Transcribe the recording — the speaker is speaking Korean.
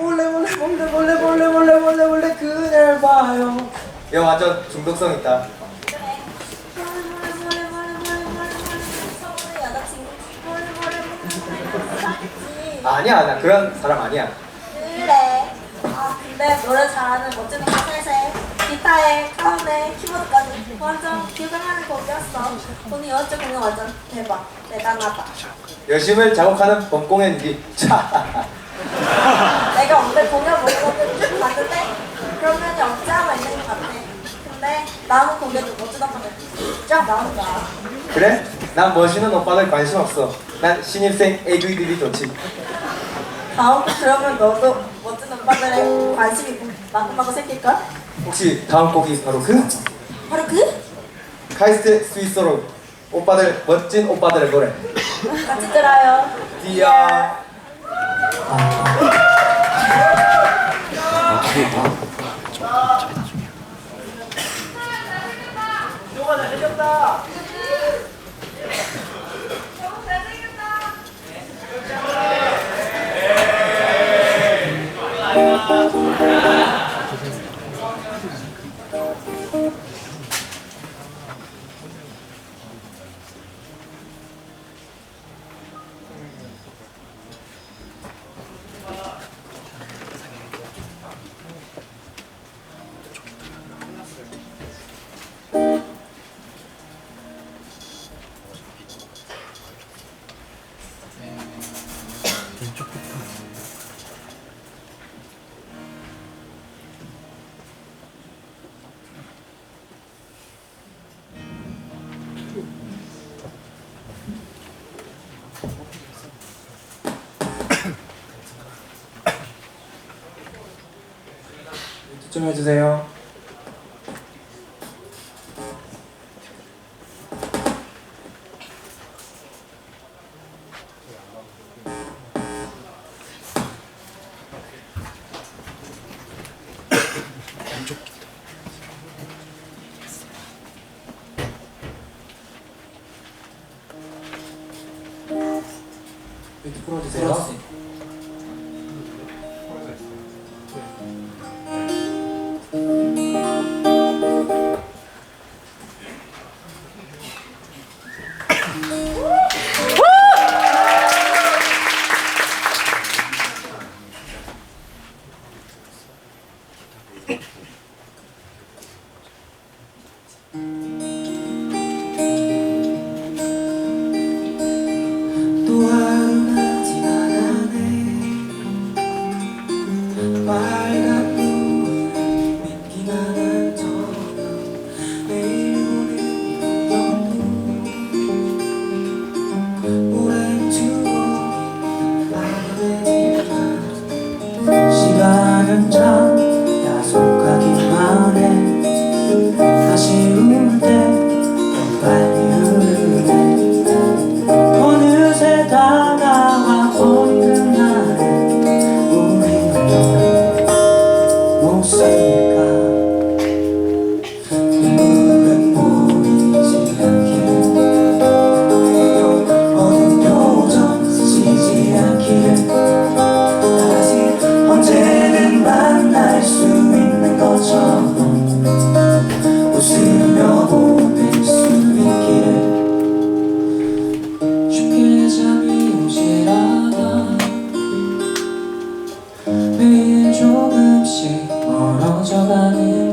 몰래 몰래 몰래 몰래 몰래 몰래 몰래 몰래 그댈 봐요 이거 완전 중독성 있다 아니야 나 그런 사람 아니야 그래. 아 근데 노래 잘하는 멋진 가사에 기타에 카운에 키보드까지 완전 기억을 하는 곡이었어. 오늘 여자 공연 완전 대박. 대단하다. 열심히 작업하는 범공의 일기 차 오늘 공연 쭉 봤는데 그런 면이 없지 않아 있는 것 같아. 근데 나무 공연도 멋지다 하면 쫙 나오는 거야. 그래? 난 멋있는 오빠들 관심 없어 난 신입생 애기들이 좋지 다음 곡 들으면 너도 멋진 오빠들의 관심이 마구마구 생길걸? 혹시 다음 곡이 바로 그? 바로 그? 카이스트 스위스로 오빠들 멋진 오빠들의 노래 같이 들어요. 디아 아, 저기, 아, 추천해 주세요. 풀어주세요. 네, 풀어주세요. 嗯 멀어져가는